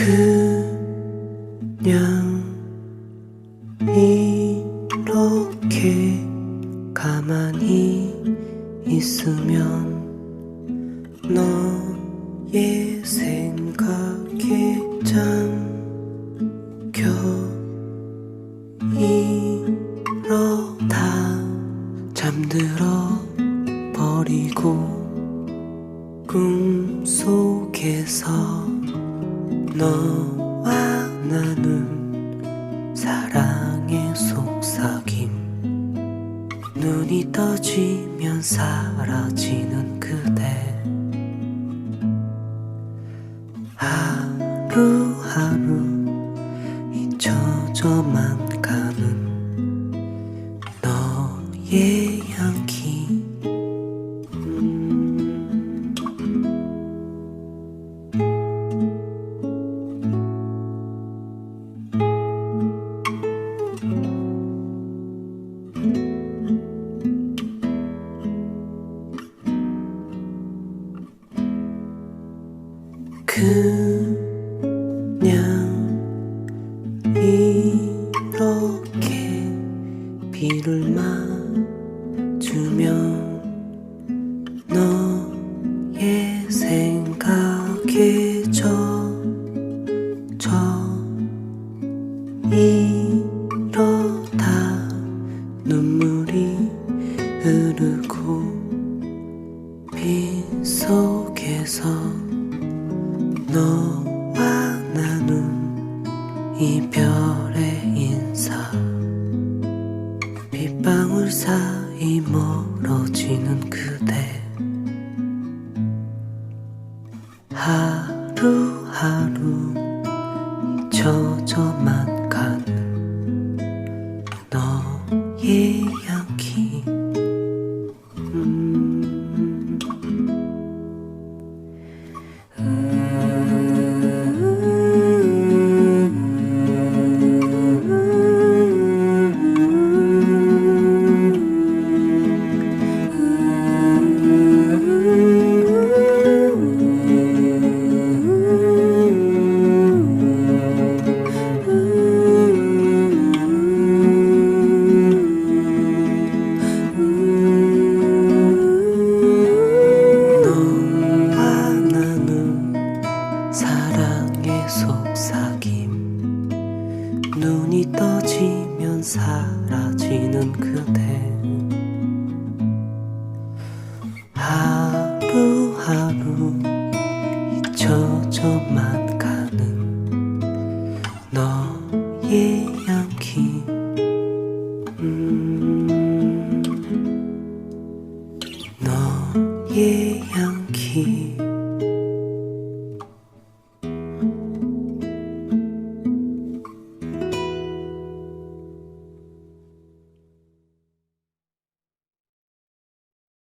그냥 이렇게 가만히 있으면 너의 생각에 잠겨 이러다 잠들어 버리고 꿈속에서 너와 나눈 사랑의 속삭임. 눈이 떠지면 사라지는 그대. 하루하루 잊혀져만 가는 너의 향 그냥 이렇게 비를 맞으면 너의 생각에 젖어 이러다 눈물이 흐르고 빗속에서 너와 나눈 이별의 인사. 빗방울 사이 멀어지는 그대. 하루하루 잊혀져만 가는 너의 눈이 떠지면 사라지는 그대. 하루하루 잊혀져만 가는 너의 향기. 음, 너의 향기